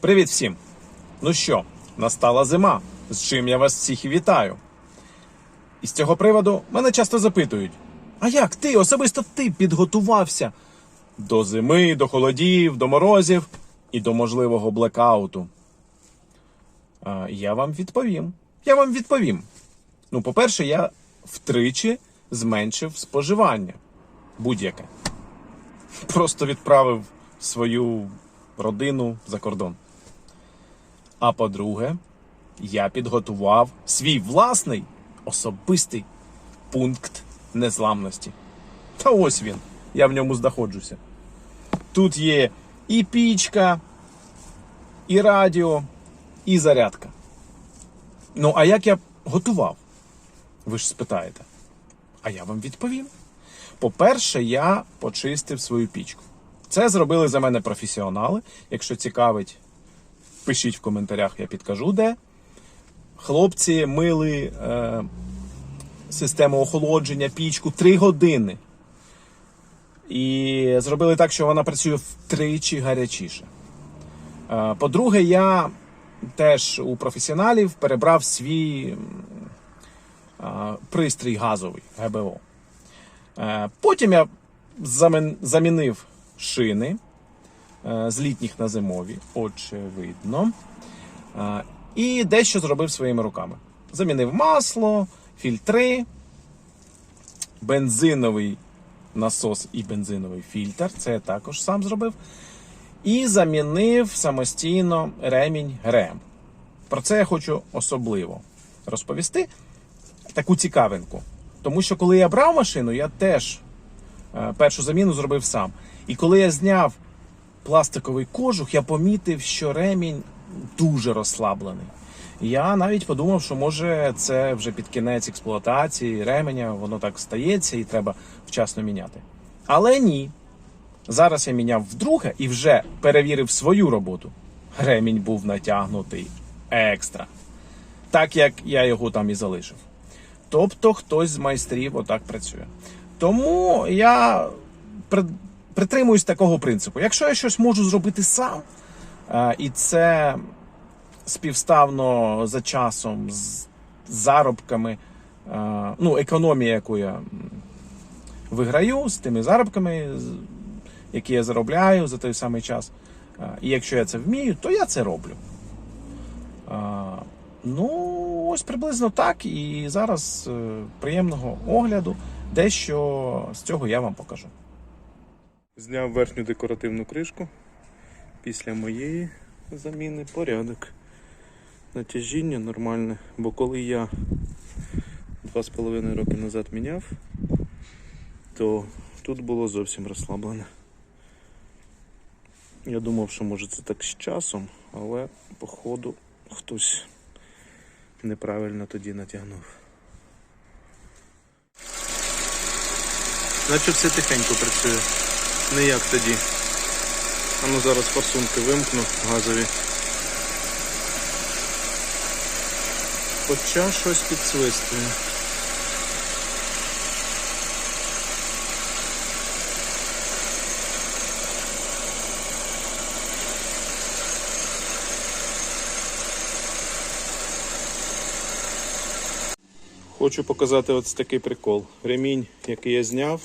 Привіт всім! Ну що, настала зима, з чим я вас всіх вітаю. І з цього приводу мене часто запитують: а як ти, особисто ти підготувався до зими, до холодів, до морозів і до можливого блекауту? А, я вам відповім. Я вам відповім. Ну, по-перше, я втричі зменшив споживання будь-яке. Просто відправив свою родину за кордон. А по-друге, я підготував свій власний особистий пункт незламності. Та ось він. Я в ньому знаходжуся. Тут є і пічка, і радіо, і зарядка. Ну, а як я готував? Ви ж спитаєте. А я вам відповім. По-перше, я почистив свою пічку. Це зробили за мене професіонали. Якщо цікавить, пишіть в коментарях, я підкажу де. Хлопці мили е, систему охолодження, пічку 3 години. І зробили так, що вона працює втричі гарячіше. Е, по-друге, я теж у професіоналів перебрав свій е, пристрій газовий ГБО. Е, Потім я замінив шини з літніх на зимові, очевидно. Е, І дещо зробив своїми руками. Замінив масло, фільтри, бензиновий насос і бензиновий фільтр. Це я також сам зробив. І замінив самостійно ремінь ГРМ. Про це я хочу особливо розповісти таку цікавинку. Тому що коли я брав машину, я теж е, першу заміну зробив сам. І коли я зняв пластиковий кожух, я помітив, що ремінь дуже розслаблений. Я навіть подумав, що може це вже під кінець експлуатації ременя, воно так стається і треба вчасно міняти. Але ні. Зараз я міняв вдруге і вже перевірив свою роботу. Ремінь був натягнутий екстра. Так як я його там і залишив. Тобто хтось з майстрів отак працює. Тому я притримуюсь такого принципу. Якщо я щось можу зробити сам, е, і це співставно за часом, з заробками, е, ну, економія, яку я виграю з тими заробками, які я заробляю за той самий час. е, І якщо я це вмію, то я це роблю. Ну, ось приблизно так. І зараз приємного огляду. Дещо з цього я вам покажу. Зняв верхню декоративну кришку. Після моєї заміни порядок. Натяжіння нормальне, бо коли я 2,5 роки назад міняв, то тут було зовсім розслаблене. Я думав, що може це так з часом, але походу хтось неправильно тоді натягнув. Наче все тихенько працює. Не як тоді. А ну зараз форсунки вимкну газові. Хоча щось підсвистує. Хочу показати ось такий прикол. Ремінь, який я зняв,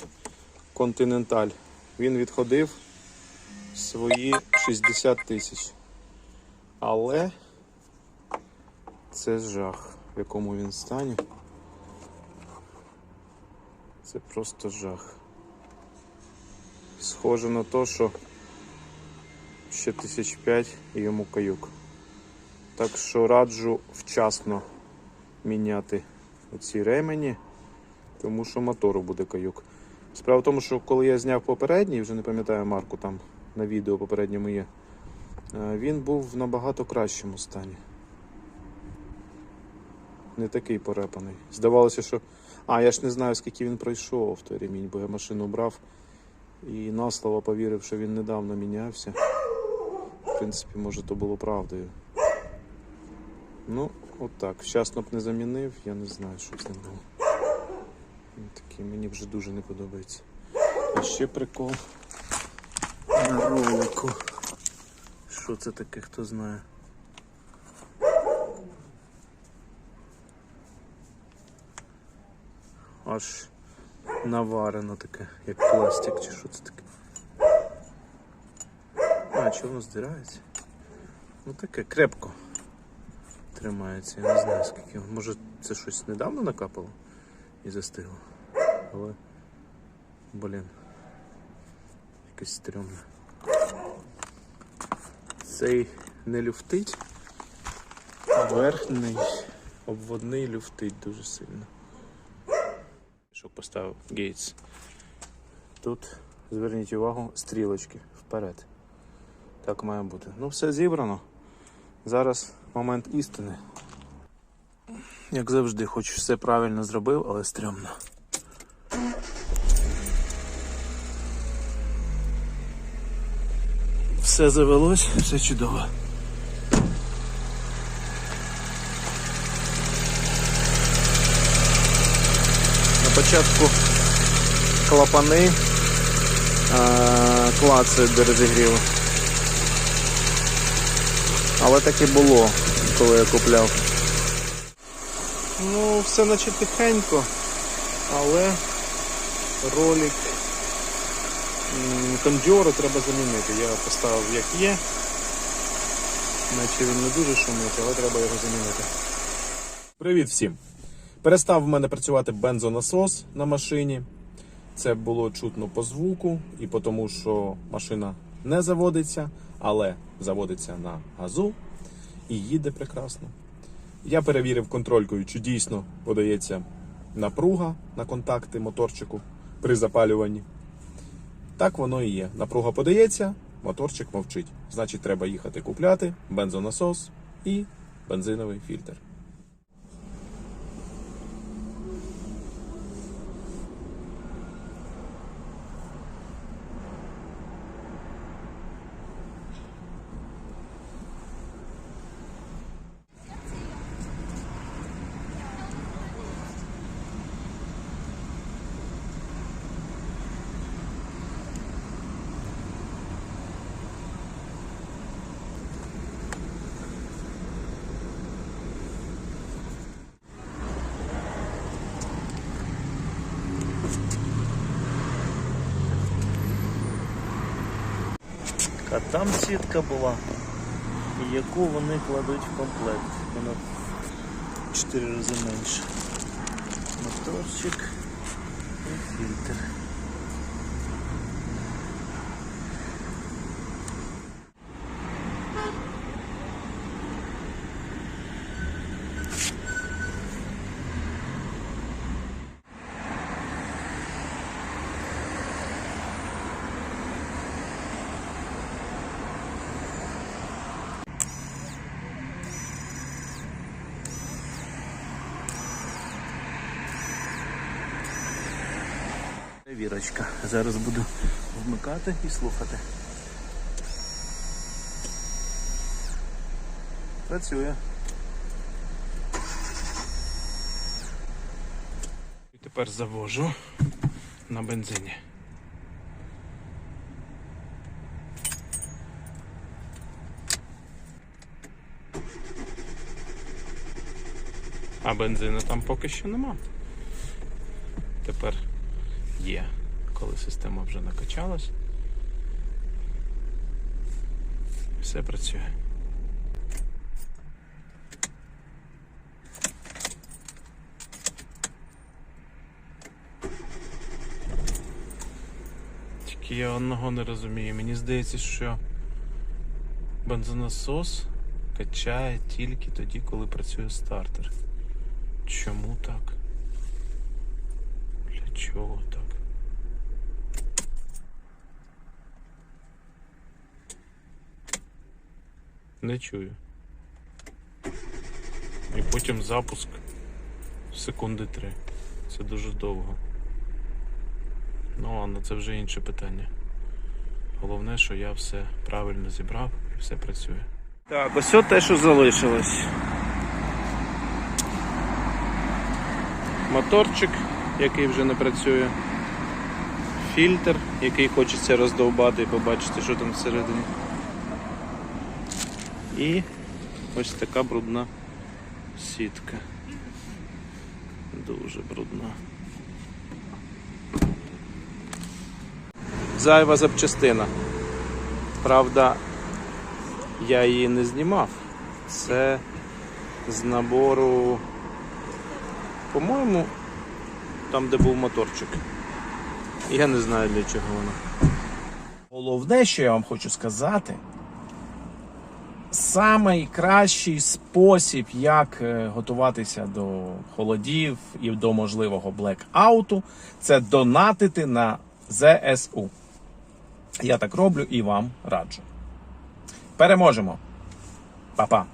Continental, він відходив свої 60 тисяч. Але це жах, в якому він стані. Це просто жах. Схоже на те, що ще тисяч п'ять і йому каюк. Так що раджу вчасно міняти оці ремені, тому що мотору буде каюк. Справа в тому, що коли я зняв попередній, вже не пам'ятаю марку там на відео попередньому є, е, він був в набагато кращому стані. Не такий порепаний. Здавалося, що. А, я ж не знаю, скільки він пройшов той ремінь, бо я машину брав і на слово повірив, що він недавно мінявся. В принципі, може, то було правдою. Ну, от так. Вчасно б не замінив, я не знаю, що з ним було. Такий мені вже дуже не подобається. А ще прикол на ролику. Що це таке, хто знає? Аж наварено таке, як пластик, чи що це таке? А, чи воно здирається? Ну таке крепко тримається, я не знаю скільки. Може це щось недавно накапало і застигло. Але. Блін. Якось стрьомне. Цей не люфтить, а верхній обводний люфтить дуже сильно. Що поставив Гейтс. Тут зверніть увагу стрілочки вперед. Так має бути. Ну, все зібрано. Зараз момент істини. Як завжди, хоч все правильно зробив, але стрьомно. Все завелось, все чудово. На початку клапани клацають до розігріву. Але так і було, коли я купляв. Ну, все наче тихенько, але ролик м, кондьору треба замінити. Я поставив як є. Наче він не дуже шумить, але треба його замінити. Привіт всім! Перестав в мене працювати бензонасос на машині. Це було чутно по звуку і по тому, що машина не заводиться, але заводиться на газу і їде прекрасно. Я перевірив контролькою, чи дійсно подається напруга на контакти моторчику при запалюванні. Так воно і є. Напруга подається, моторчик мовчить. Значить, треба їхати купляти бензонасос і бензиновий фільтр. А там сітка була, яку вони кладуть в комплект. Вона в 4 рази менше. Моторчик і фільтр. Перевірочка. Зараз буду вмикати і слухати. Працює. І тепер завожу на бензині. А бензину там поки що нема. Тепер є, коли система вже накачалась. Все працює. Тільки я одного не розумію. Мені здається, що бензонасос качає тільки тоді, коли працює стартер. Чому так? Для чого так? Не чую. І потім запуск секунди три. Це дуже довго. Ну ладно, це вже інше питання. Головне, що я все правильно зібрав і все працює. Так, ось те, що залишилось. Моторчик, який вже не працює. Фільтр, який хочеться роздовбати і побачити, що там всередині. І ось така брудна сітка. Дуже брудна. Зайва запчастина. Правда, я її не знімав. Це з набору, по-моєму, там, де був моторчик. Я не знаю для чого вона. Головне, що я вам хочу сказати, найкращий спосіб, як е, готуватися до холодів і до можливого блекауту, це донатити на ЗСУ. Я так роблю і вам раджу. Переможемо. Па-па.